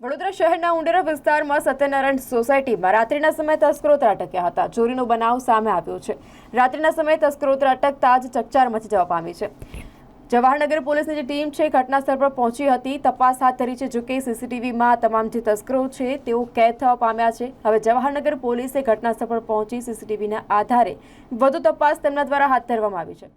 વડોદરા શહેરના ઉંડેરા વિસ્તારમાં સત્યનારાયણ સોસાયટીમાં રાત્રિના સમયે તસ્કરો ત્રાટક્યા હતા. ચોરીનો બનાવ સામે આવ્યો છે. રાત્રિના સમયે તસ્કરો ત્રાટકતા જ ચકચાર મચી જવા પામી છે. જવાહરનગર પોલીસની જે ટીમ છે, ઘટનાસ્થળ પર પહોંચી હતી. તપાસ હાથ ધરી છે જોકે સીસીટીવીમાં તમામ જે તસ્કરો છે, તેઓ કેદ થવા પામ્યા છે. હવે જવાહરનગર પોલીસે ઘટનાસ્થળ પર પહોંચી સીસીટીવીના આધારે વધુ તપાસ તેમના દ્વારા હાથ ધરવામાં આવી છે.